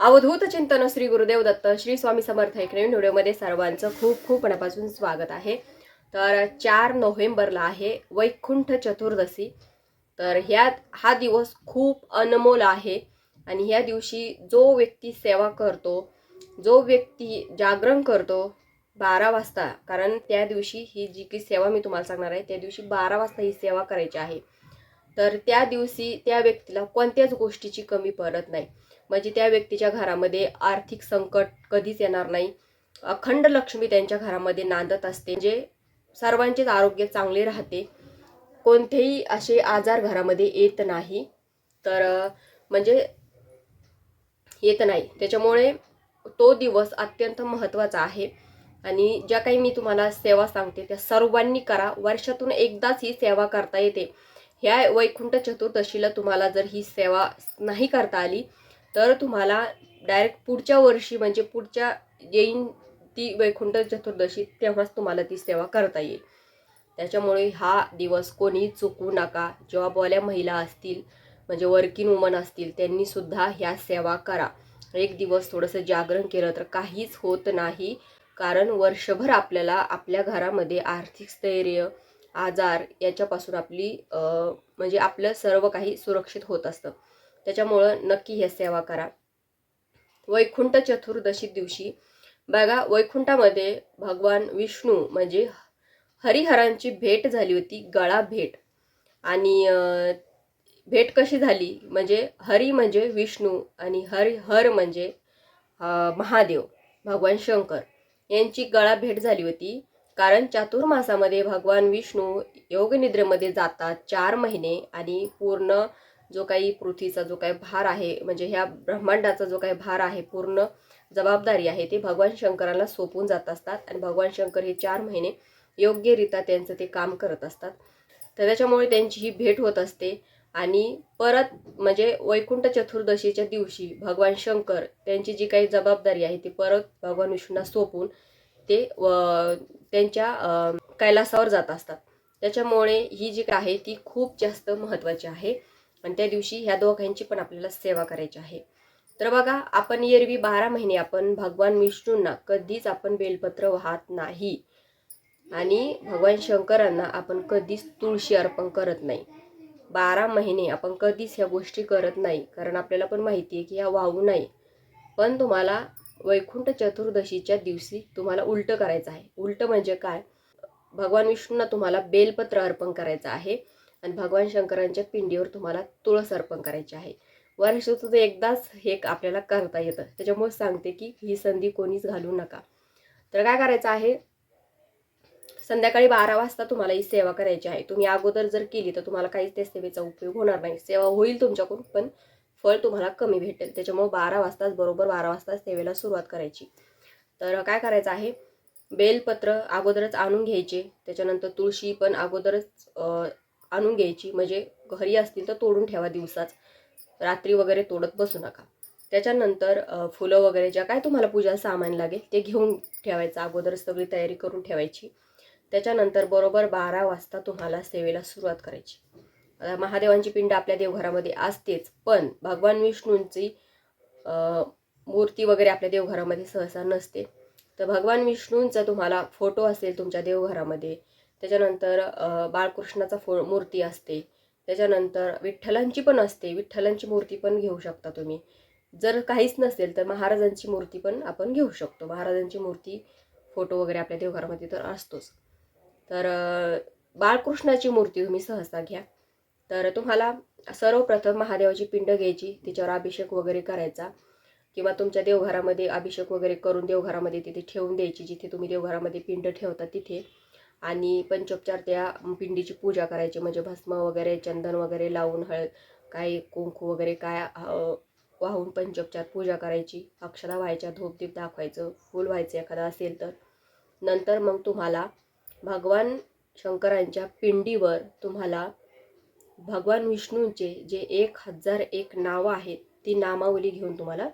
अवधूत चिंतन श्री गुरुदेव दत्त श्री स्वामी समर्थ एक नवीन व्हिडिओमध्ये सर्वांचं खूप खूप मनापासून स्वागत आहे. तर चार नोव्हेंबरला आहे वैकुंठ चतुर्दशी. तर ह्या हा दिवस खूप अनमोल आहे आणि ह्या दिवशी जो व्यक्ती सेवा करतो जो व्यक्ती जागरण करतो बारा वाजता कारण त्या दिवशी ही जी की सेवा मी तुम्हाला सांगणार आहे त्या दिवशी बारा वाजता ही सेवा करायची आहे. तर त्या दिवशी त्या व्यक्तीला कोणत्याच गोष्टीची कमी पडत नाही. म्हणजे त्या व्यक्तीच्या घरामध्ये आर्थिक संकट कधीच येणार नाही. अखंड लक्ष्मी त्यांच्या घरामध्ये नांदत असते. म्हणजे सर्वांचेच आरोग्य चांगले राहते. कोणतेही असे आजार घरामध्ये येत नाही. तर म्हणजे येत नाही. त्याच्यामुळे तो दिवस अत्यंत महत्त्वाचा आहे. आणि ज्या काही मी तुम्हाला सेवा सांगते त्या सर्वांनी करा. वर्षातून एकदाच ही सेवा करता येते. ह्या वैकुंठ चतुर्दशीला तुम्हाला जर ही सेवा नाही करता आली तर तुम्हाला डायरेक्ट पुढच्या वर्षी म्हणजे पुढच्या येईन ती वैकुंठ चतुर्दशी तेव्हाच तुम्हाला ती सेवा करता येईल. त्याच्यामुळे हा दिवस कोणी चुकू नका. जॉबवाल्या महिला असतील म्हणजे वर्किंग वुमन असतील त्यांनीसुद्धा ह्या सेवा करा. एक दिवस थोडंसं जागरण केलं तर काहीच होत नाही. कारण वर्षभर आपल्याला आपल्या घरामध्ये आर्थिक स्थैर्य आजार याच्यापासून आपली म्हणजे आपलं सर्व काही सुरक्षित होत असतं. त्याच्यामुळं नक्की ह्या सेवा करा. वैकुंठ चतुर्दशी दिवशी बघा वैकुंठामध्ये भगवान विष्णू म्हणजे हरिहरांची भेट झाली होती गळा भेट. आणि भेट कशी झाली? म्हणजे हरी म्हणजे विष्णू आणि हरि हर म्हणजे महादेव भगवान शंकर यांची गळा भेट झाली होती. कारण चातुर्मासामध्ये भगवान विष्णू योगनिद्रेमध्ये जातात चार महिने आणि पूर्ण जो काही पृथ्वीचा जो काही भार आहे म्हणजे ह्या ब्रह्मांडाचा जो काही भार आहे पूर्ण जबाबदारी आहे ते भगवान शंकराला सोपून जात असतात आणि भगवान शंकर हे चार महिने योग्यरित्या त्यांचं ते काम करत असतात. तर त्याच्यामुळे त्यांची ही भेट होत असते आणि परत म्हणजे वैकुंठ चतुर्दशीच्या दिवशी भगवान शंकर त्यांची जी काही जबाबदारी आहे ती परत भगवान विष्णूंना सोपून ते व- त्यांच्या कैलासावर जात असतात. त्याच्यामुळे ही जी आहे ती खूप जास्त महत्त्वाची आहे. आणि त्या दिवशी ह्या दोघांची पण आपल्याला सेवा करायची आहे. तर बघा आपण एरवी बारा महिने आपण भगवान विष्णूंना कधीच आपण बेलपत्र वाहत नाही. आणि भगवान शंकरांना आपण कधीच तुळशी अर्पण करत नाही. बारा महिने आपण कधीच ह्या गोष्टी करत नाही. कारण आपल्याला पण माहिती आहे की ह्या वाहू नाही पण तुम्हाला वैकुंठ चतुर्दशीच्या दिवशी तुम्हाला उलटं करायचं आहे. उलटं म्हणजे काय? भगवान विष्णूंना तुम्हाला बेलपत्र अर्पण करायचं आहे आणि भगवान शंकरांच्या पिंडीवर तुम्हाला तुळस अर्पण करायची आहे. वर्षातून एकदाच हे आपल्याला करता येतं. त्याच्यामुळे सांगते की ही संधी कोणीच घालू नका. तर काय करायचं आहे? संध्याकाळी बारा वाजता तुम्हाला ही सेवा करायची आहे. तुम्ही अगोदर जर केली तर तुम्हाला काहीच त्या सेवेचा उपयोग होणार नाही. सेवा होईल तुमच्याकडून पण फळ तुम्हाला कमी भेटेल. त्याच्यामुळे बारा वाजताच बरोबर बारा वाजता सेवेला सुरुवात करायची. तर काय करायचं आहे? बेलपत्र अगोदरच आणून घ्यायचे. त्याच्यानंतर तुळशी पण अगोदरच आणून घ्यायची. म्हणजे घरी असतील तर तोडून ठेवा दिवसाच. रात्री वगैरे तोडत बसू नका. त्याच्यानंतर फुलं वगैरे ज्या काय तुम्हाला पूजा सामान लागेल ते घेऊन ठेवायचं. अगोदरच सगळी तयारी करून ठेवायची. त्याच्यानंतर बरोबर बारा वाजता तुम्हाला सेवेला सुरुवात करायची. महादेवांची पिंड आपल्या देवघरामध्ये असतेच पण भगवान विष्णूंची मूर्ती वगैरे आपल्या देवघरामध्ये सहसा नसते. तर भगवान विष्णूंचा तुम्हाला फोटो असेल तुमच्या देवघरामध्ये त्याच्यानंतर बाळकृष्णाचा फो मूर्ती असते. त्याच्यानंतर विठ्ठलांची पण असते विठ्ठलांची मूर्ती पण घेऊ शकता तुम्ही. जर काहीच नसेल तर महाराजांची मूर्ती पण आपण घेऊ शकतो. महाराजांची मूर्ती फोटो वगैरे आपल्या देवघरामध्ये तर असतोच. तर बाळकृष्णाची मूर्ती तुम्ही सहसा घ्या. तर तुम्हाला सर्वप्रथम महादेवाची पिंड घ्यायची तिच्यावर अभिषेक वगैरे करायचा किंवा तुमच्या देवघरामध्ये अभिषेक वगैरे करून देवघरामध्ये तिथे ठेवून द्यायची जिथे तुम्ही देवघरामध्ये पिंड ठेवता तिथे. आणि पंचोपचार त्या पिंडीची पूजा करायची म्हणजे भस्म वगैरे चंदन वगैरे लावून हळद काय कुंकू वगैरे काय वाहून पंचोपचार पूजा करायची. अक्षदा व्हायच्या धूपदीप दाखवायचं फूल व्हायचं एखादा असेल तर. नंतर मग तुम्हाला भगवान शंकरांच्या पिंडीवर तुम्हाला भगवान विष्णूंचे जे एक हजार एक नावं आहेत ती नामावली घेऊन तुम्हाला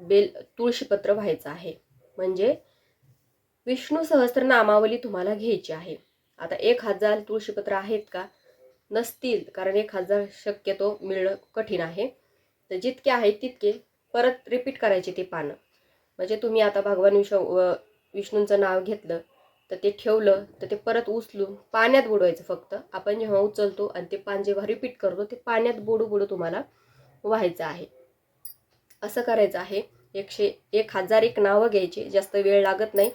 बेल तुळशीपत्र व्हायचं आहे. म्हणजे विष्णू सहस्त्र नामावली तुम्हाला घ्यायची आहे. आता एक हजार तुळशीपत्र आहेत का? नसतील कारण एक हजार शक्यतो मिळणं कठीण आहे. तर जितके आहेत तितके परत रिपीट करायचे ते पानं. म्हणजे तुम्ही आता भगवान विष्णू व विष्णूंचं नाव घेतलं तर ते ठेवलं तर ते परत उचलून पाण्यात बुडवायचं फक्त. आपण जेव्हा उचलतो आणि ते पान जेव्हा रिपीट करतो ते पाण्यात बुडू बुडू तुम्हाला व्हायचं आहे. असं करायचं आहे. एकशे एक हजार एक नावं घ्यायची जास्त वेळ लागत नाही.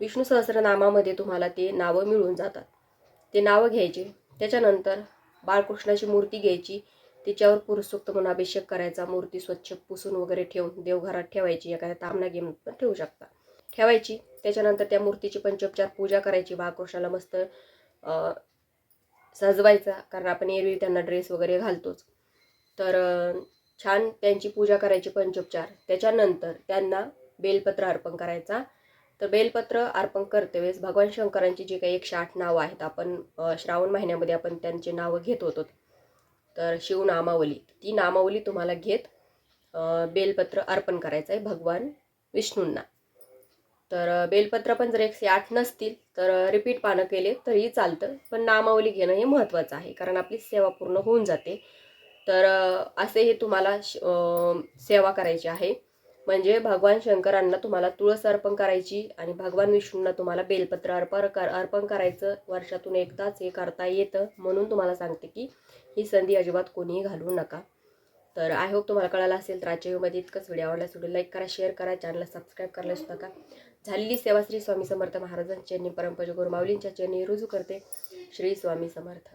विष्णू सहस्रनामामध्ये तुम्हाला ते नावं मिळून जातात. ते नावं घ्यायचे. त्याच्यानंतर बाळकृष्णाची मूर्ती घ्यायची. तिच्यावर पुरुषोक्त म्हणून अभिषेक करायचा. मूर्ती स्वच्छ पुसून वगैरे ठेवून देवघरात ठेवायची. एखाद्या तामना घेऊन पण ठेवू शकता. ठेवायची. त्याच्यानंतर त्या मूर्तीची पंचोपचार पूजा करायची. बाळकृष्णाला मस्त सजवायचा. कारण आपण एरवी त्यांना ड्रेस वगैरे घालतोच. तर छान त्यांची पूजा करायची पंचोपचार. त्याच्यानंतर त्यांना बेलपत्र अर्पण करायचा. तर बेलपत्र अर्पण करते वेळेस भगवान शंकरांची जी काही एकशे आठ नावं आहेत आपण श्रावण महिन्यामध्ये आपण त्यांची नावं घेत होतो. तर शिवनामावली ती नामावली तुम्हाला घेत बेलपत्र अर्पण करायचं आहे भगवान विष्णूंना. तर बेलपत्र पण जर एकशे आठ नसतील तर रिपीट पानं केले तरीही चालतं. पण नामावली घेणं हे महत्त्वाचं आहे कारण आपली सेवा पूर्ण होऊन जाते. तर असे हे तुम्हाला श- सेवा करायची आहे. म्हणजे भगवान शंकरांना तुम्हाला तुळस अर्पण करायची आणि भगवान विष्णूंना तुम्हाला बेलपत्र अर्पण कर अर्पण करायचं. वर्षातून एकदाच हे करता येतं. म्हणून तुम्हाला सांगते की ही संधी अजिबात कोणीही घालवू नका. तर आय होप तुम्हाला कळालं असेल तर आजच्या व्हिडिओमध्ये इतकंच व्हिडिओ आवडला व्हिडिओ लाईक करा शेअर करा चॅनलला सबस्क्राईब करायला सुद्धा नका. झालेली सेवा श्री स्वामी समर्थ महाराजांच्या चरणी परमपज गुरु माऊलींच्या चरणी रुजू करते. श्री स्वामी समर्थ.